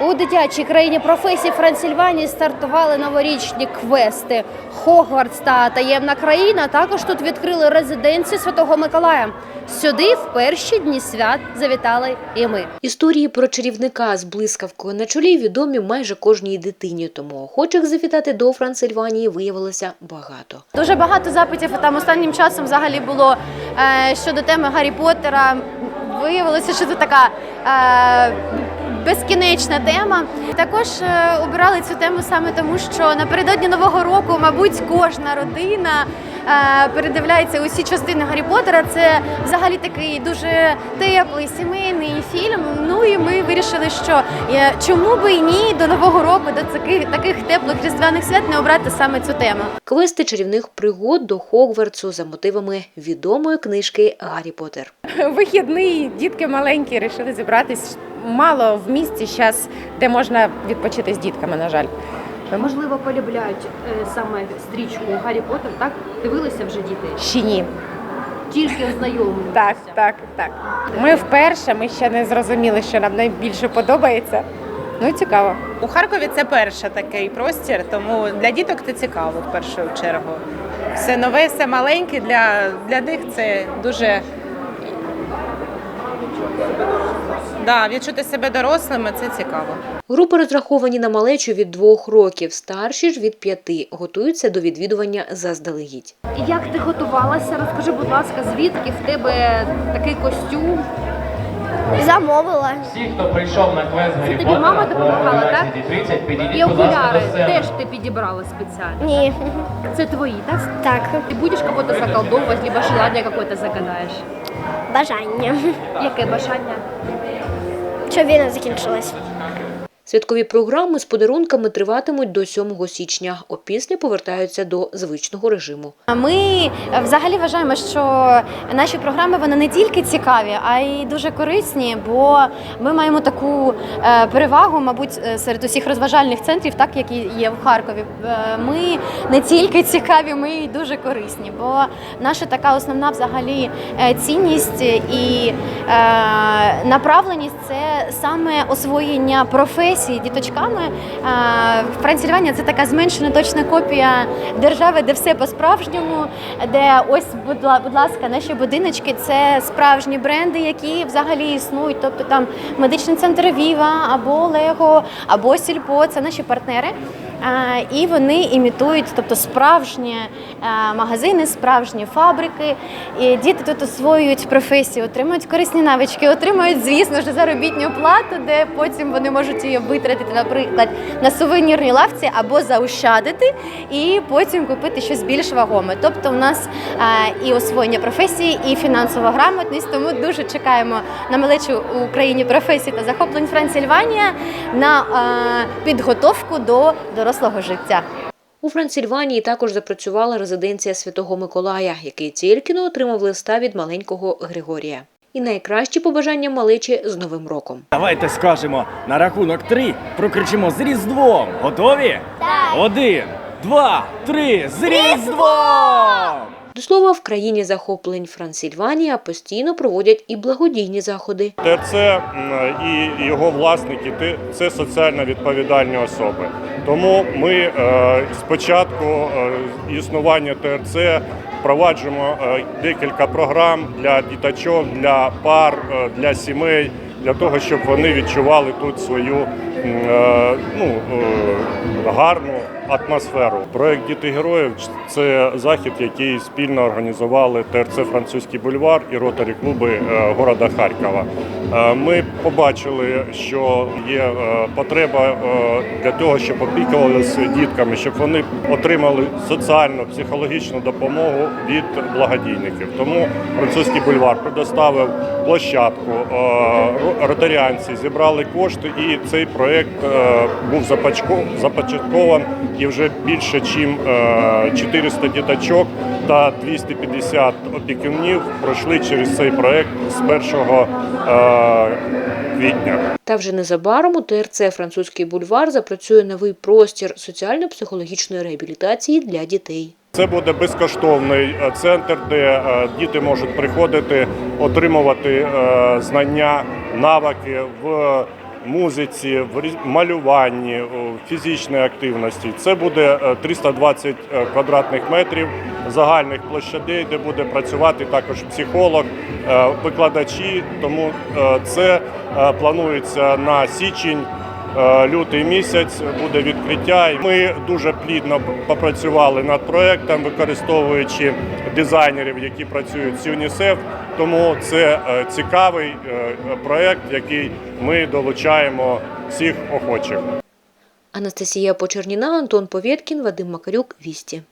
У дитячій країні професій Франсільванії стартували новорічні квести. Хогвартс та таємна країна також тут відкрили резиденцію Святого Миколая. Сюди в перші дні свят завітали і ми. Історії про чарівника з блискавкою на чолі відомі майже кожній дитині, тому охочих завітати до Франсильванії виявилося багато. Дуже багато запитів там останнім часом взагалі було е, щодо теми Гаррі Поттера. Виявилося, що це така е, безкінечна тема. Також е, обирали цю тему саме тому, що напередодні нового року, мабуть, кожна родина передивляється усі частини Гаррі Поттера. Це взагалі такий дуже теплий сімейний фільм. Ну і ми вирішили, що е, чому би і ні до нового року, до таких таких теплих різдвяних свят не обрати саме цю тему. Квести чарівних пригод до Хогвартсу за мотивами відомої книжки Гаррі Поттер. Вихідний, дітки маленькі, вирішили зібратись. Мало в місті зараз, де можна відпочити з дітками, на жаль. Можливо, полюбляють е, саме стрічку Гаррі Поттер, так? Дивилися вже діти? Ще ні. Тільки ознайомлювалися. Так, так, так. Ми вперше, ми ще не зрозуміли, що нам найбільше подобається. Ну, цікаво. У Харкові це перший такий простір, тому для діток це цікаво в першу чергу. Все нове, все маленьке для, для них це дуже да, відчути себе дорослими це цікаво. Групи розраховані на малечу від двох років, старші ж від п'яти, готуються до відвідування заздалегідь. Як ти готувалася? Розкажи, будь ласка, звідки в тебе такий костюм? Замовила. Всі, хто прийшов на квест Гаррі тобі Поттера мама допомагала, так? 11.30, підійдіть, І окуляри теж ти підібрала спеціально. Ні. Це твої, так? Так, Ты будешь кого-то заколдовывать, либо желание какое-то загадаешь? бажання. Яке бажання? Щоб війна закінчилась. Святкові програми з подарунками триватимуть до 7 січня. Опісля повертаються до звичного режиму. Ми е, взагалі вважаємо, що наші програми вони не тільки цікаві, а й дуже корисні, бо ми маємо таку е, перевагу, мабуть, е, серед усіх розважальних центрів, так які є в Харкові. Ми не тільки цікаві, ми й дуже корисні. Бо наша така основна взагалі цінність і направленість це саме освоєння професії діточками. Е, Франсільванія це така зменшена точна копія держави, де все по-справжньому, де ось, будь ласка, наші будиночки це справжні бренди, які взагалі існують. Тобто там медичний центр Віва або Лего, або Сільпо це наші партнери. І вони імітують, тобто справжні е, магазини, справжні фабрики. І діти тут освоюють професію, отримують корисні навички, отримують, звісно ж, заробітну плату, де потім вони можуть її витратити, наприклад, на сувенірній лавці або заощадити, і потім купити щось більш вагоме. Тобто, у нас е, і освоєння професії, і фінансова грамотність. Тому дуже чекаємо на малечу у Україні професій та захоплень Франсільванія на е, підготовку до дорослого життя. У Франсільванії також запрацювала резиденція Святого Миколая, який тільки не отримав листа від маленького Григорія. І найкращі побажання малечі з Новим роком. Давайте скажемо на рахунок три. Прокричимо з Різдвом. Готові? Так. Один, два, три. З Різдвом! До слова, в країні захоплень Франсильванія постійно проводять і благодійні заходи. ТРЦ і його власники це соціально відповідальні особи. Тому ми е, з початку е, існування ТРЦ впроваджуємо е, декілька програм для діточок, для пар, для сімей, для того, щоб вони відчували тут свою ну, гарну атмосферу. Проект Діти героїв це захід, який спільно організували ТРЦ Французький бульвар і ротарі клуби е, города Харкова. Е, Ми побачили, що є е, потреба для того, щоб опікувалися дітками, щоб вони отримали соціальну психологічну допомогу від благодійників. Тому французький бульвар предоставив площадку ротаріанці, зібрали кошти, і цей проект був запачко- започаткований і вже більше, ніж 400 діточок та 250 опікунів пройшли через цей проект з 1 е, квітня. Та вже незабаром у ТРЦ Французький бульвар запрацює новий простір соціально-психологічної реабілітації для дітей. Це буде безкоштовний е, центр, де е, діти можуть приходити, отримувати е, знання, навики в музиці, в малюванні, в фізичній активності. Це буде е, 320 е, квадратних метрів загальних площадей, де буде працювати також психолог, е, викладачі. Тому е, це е, планується на січень. Е, Лютий місяць буде відкриття. Ми дуже плідно попрацювали над проектом, використовуючи дизайнерів, які працюють з ЮНІСЕФ. Тому це е, цікавий е, проект, який ми долучаємо всіх охочих. Анастасія Почерніна, Антон Повєткін, Вадим Макарюк, Вісті.